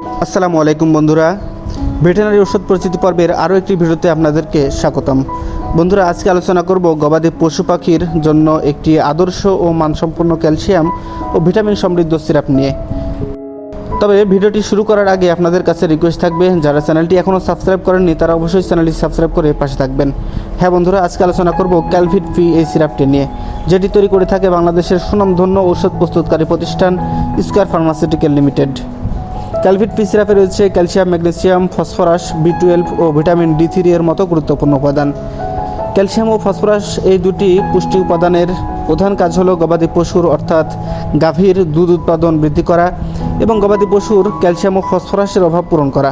আসসালামু আলাইকুম বন্ধুরা। ভেটেনারি ওষুধ পরিচিতি পর্বের আরও একটি ভিডিওতে আপনাদেরকে স্বাগতম। বন্ধুরা, আজকে আলোচনা করব গবাদি পশু পাখির জন্য একটি আদর্শ ও মানসম্পন্ন ক্যালসিয়াম ও ভিটামিন সমৃদ্ধ সিরাপ নিয়ে। তবে ভিডিওটি শুরু করার আগে আপনাদের কাছে রিকোয়েস্ট থাকবে, যারা চ্যানেলটি এখনও সাবস্ক্রাইব করেননি, তারা অবশ্যই চ্যানেলটি সাবস্ক্রাইব করে পাশে থাকবেন। হ্যাঁ বন্ধুরা, আজকে আলোচনা করব ক্যালভিট ফি এই সিরাপটি নিয়ে, যেটি তৈরি করে থাকে বাংলাদেশের সুনামধন্য ঔষধ প্রস্তুতকারী প্রতিষ্ঠান Square pharmaceutical limited. Calvit P সিরাপে রয়েছে calcium, magnesium, phosphorus, B twelve ও ভিটামিন ডি থ্রি এর মতো গুরুত্বপূর্ণ উপাদান। ক্যালসিয়াম ও ফসফরাস এই দুটি পুষ্টি উপাদানের প্রধান কাজ হলো গবাদি পশুর, অর্থাৎ গাভীর দুধ উৎপাদন বৃদ্ধি করা এবং গবাদি পশুর ক্যালসিয়াম ও ফসফরাসের অভাব পূরণ করা।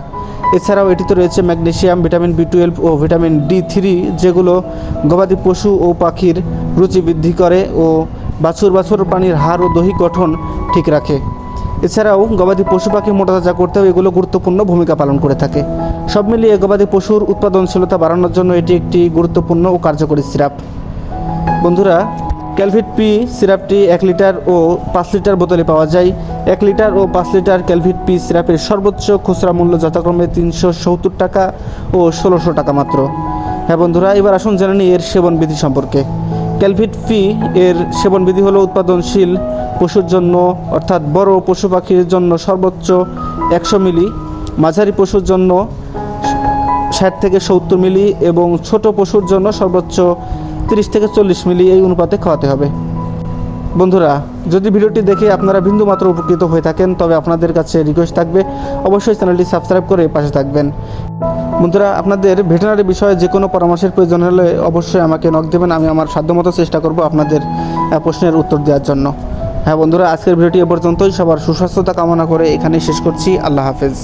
এছাড়াও এটিতে রয়েছে ম্যাগনেসিয়াম, ভিটামিন বি টুয়েলভ ও ভিটামিন ডি থ্রি যেগুলো গবাদি পশু ও পাখির রুচি বৃদ্ধি করে ও বাছুর বাছুর প্রাণীর হাড় ও দৈহিক গঠন ঠিক রাখে। এছাড়াও গবাদি পশু পাখি মোটাতাজা করতেও এগুলো গুরুত্বপূর্ণ ভূমিকা পালন করে থাকে। সব মিলিয়ে গবাদি পশুর উৎপাদনশীলতা বাড়ানোর জন্য এটি একটি গুরুত্বপূর্ণ ও কার্যকরী সিরাপ। বন্ধুরা, ক্যালভিট পি সিরাপটি এক লিটার ও পাঁচ লিটার বোতলে পাওয়া যায়। এক লিটার ও পাঁচ লিটার ক্যালভিট পি সিরাপের সর্বোচ্চ খুচরা মূল্য যথাক্রমে তিনশো সত্তর টাকা ও ষোলোশো টাকা মাত্র। হ্যাঁ বন্ধুরা, এবার আসুন জেনে নিই এর সেবন বিধি সম্পর্কে। ক্যালভিট ফি এর সেবনবিধি হলো উৎপাদনশীল পশুর জন্য, অর্থাৎ বড় পশু পাখির জন্য সর্বোচ্চ একশো মিলি, মাঝারি পশুর জন্য ষাট থেকে সত্তর মিলি এবং ছোট পশুর জন্য সর্বোচ্চ তিরিশ থেকে চল্লিশ মিলি এই অনুপাতে খাওয়াতে হবে। বন্ধুরা, যদি ভিডিওটি দেখে আপনারা বিন্দুমাত্র উপকৃত হয়ে থাকেন, তবে আপনাদের কাছে রিকোয়েস্ট থাকবে, অবশ্যই চ্যানেলটি সাবস্ক্রাইব করে পাশে থাকবেন। বন্ধুরা, আপনাদের ভেটেনারি বিষয়ে যে কোনো পরামর্শের প্রয়োজন হলে অবশ্যই আমাকে নক দেবেন, আমি আমার সাধ্যমতো চেষ্টা করব আপনাদের প্রশ্নের উত্তর দেওয়ার জন্য। হ্যাঁ বন্ধুরা, আজকের ভিডিওটি এ পর্যন্তই। সবার সুস্বাস্থ্যতা কামনা করে এখানেই শেষ করছি। আল্লাহ হাফেজ।